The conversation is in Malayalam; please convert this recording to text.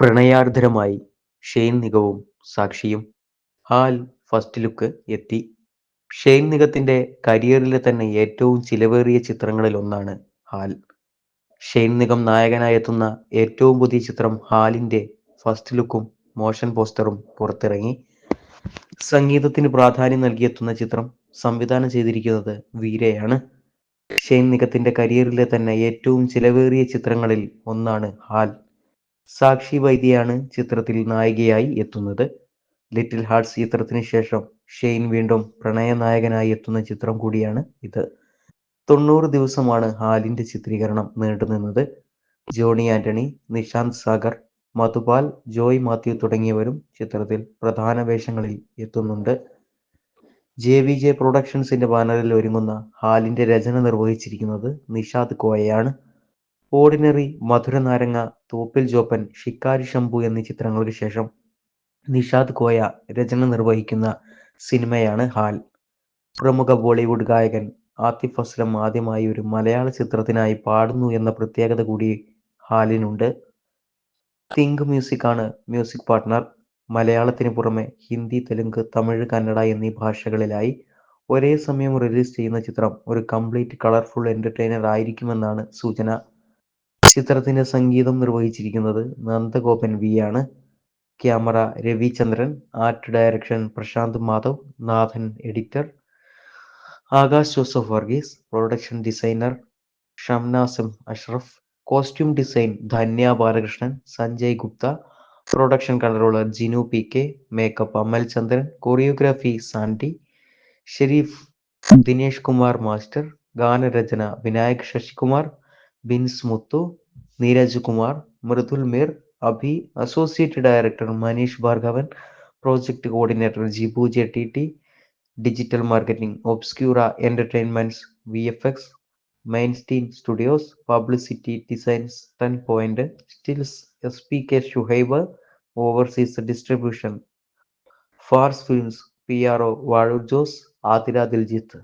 പ്രണയാർദ്രമായി ഷെയ്ൻ നിഗവും സാക്ഷിയും ഹാൽ ഫസ്റ്റ് ലുക്ക് എത്തി. ഷെയ്ൻ നിഗത്തിന്റെ കരിയറിലെ തന്നെ ഏറ്റവും ചിലവേറിയ ചിത്രങ്ങളിൽ ഒന്നാണ് ഹാൽ. ഷെയ്ൻ നിഗം നായകനായി എത്തുന്ന ഏറ്റവും പുതിയ ചിത്രം ഹാലിന്റെ ഫസ്റ്റ് ലുക്കും മോഷൻ പോസ്റ്ററും പുറത്തിറങ്ങി. സംഗീതത്തിന് പ്രാധാന്യം നൽകിയെത്തുന്ന ചിത്രം സംവിധാനം ചെയ്തിരിക്കുന്നത് വീരയാണ്. ഷെയ്ൻ നിഗത്തിന്റെ കരിയറിലെ തന്നെ ഏറ്റവും ചിലവേറിയ ചിത്രങ്ങളിൽ ഒന്നാണ് ഹാൽ. സാക്ഷി വൈദ്യയാണ് ചിത്രത്തിൽ നായികയായി എത്തുന്നത്. ലിറ്റിൽ ഹാർട്സ് ചിത്രത്തിന് ശേഷം ഷെയ്ൻ വീണ്ടും പ്രണയ നായകനായി എത്തുന്ന ചിത്രം കൂടിയാണ് ഇത്. തൊണ്ണൂറ് ദിവസമാണ് ഹാലിന്റെ ചിത്രീകരണം നീണ്ടുനിന്നത് ജോണി ആന്റണി നിഷാന്ത് സാഗർ മധുപാൽ ജോയ് മാത്യു തുടങ്ങിയവരും ചിത്രത്തിൽ പ്രധാന വേഷങ്ങളിൽ എത്തുന്നുണ്ട്. ജെ വി ജെ പ്രൊഡക്ഷൻസിന്റെ ബാനറിൽ ഒരുങ്ങുന്ന ഹാലിന്റെ രചന നിർവഹിച്ചിരിക്കുന്നത് നിഷാദ് കോയയാണ്. ഓർഡിനറി മധുരനാരങ്ങ തോപ്പിൽ ജോപ്പൻ ഷിക്കാരി ശംഭു എന്നീ ചിത്രങ്ങൾക്ക് ശേഷം നിഷാദ് കോയ രചന നിർവഹിക്കുന്ന സിനിമയാണ് ഹാൽ. പ്രമുഖ ബോളിവുഡ് ഗായകൻ ആത്തിഫ് അസ്ലം ആദ്യമായി ഒരു മലയാള ചിത്രത്തിനായി പാടുന്നു എന്ന പ്രത്യേകത കൂടി ഹാലിനുണ്ട്. തിങ്ക് മ്യൂസിക് ആണ് മ്യൂസിക് പാർട്ട്ണർ. മലയാളത്തിന് പുറമെ ഹിന്ദി തെലുങ്ക് തമിഴ് കന്നഡ എന്നീ ഭാഷകളിലായി ഒരേ സമയം റിലീസ് ചെയ്യുന്ന ചിത്രം ഒരു കംപ്ലീറ്റ് കളർഫുൾ എന്റർടൈനർ ആയിരിക്കുമെന്നാണ് സൂചന. ചിത്രത്തിന്റെ സംഗീതം നിർവഹിച്ചിരിക്കുന്നത് നന്ദഗോപൻ വി ആണ്. Camera Ravichandran art direction Prashanth Madhav Nathan editor Akash Joseph Varghese production designer Shamnasam Ashraf costume design Dhanya Balakrishnan Sanjay Gupta production controller Jinu P K makeup Amal Chandran choreography Sandy Shereef Dinesh Kumar master ഗാനരചന വിനായക് ശശികുമാർ ബിൻസ് മുത്തു Neeraj Kumar Mridul Meer Abhi associate director Manish Bhargavan project coordinator Jibu J T T digital marketing Obscura entertainments V F X Mainsteen studios publicity designs ten point stills S P K Shuhaib overseas distribution Fars films P R O Vazhoor Jose Athira Diljith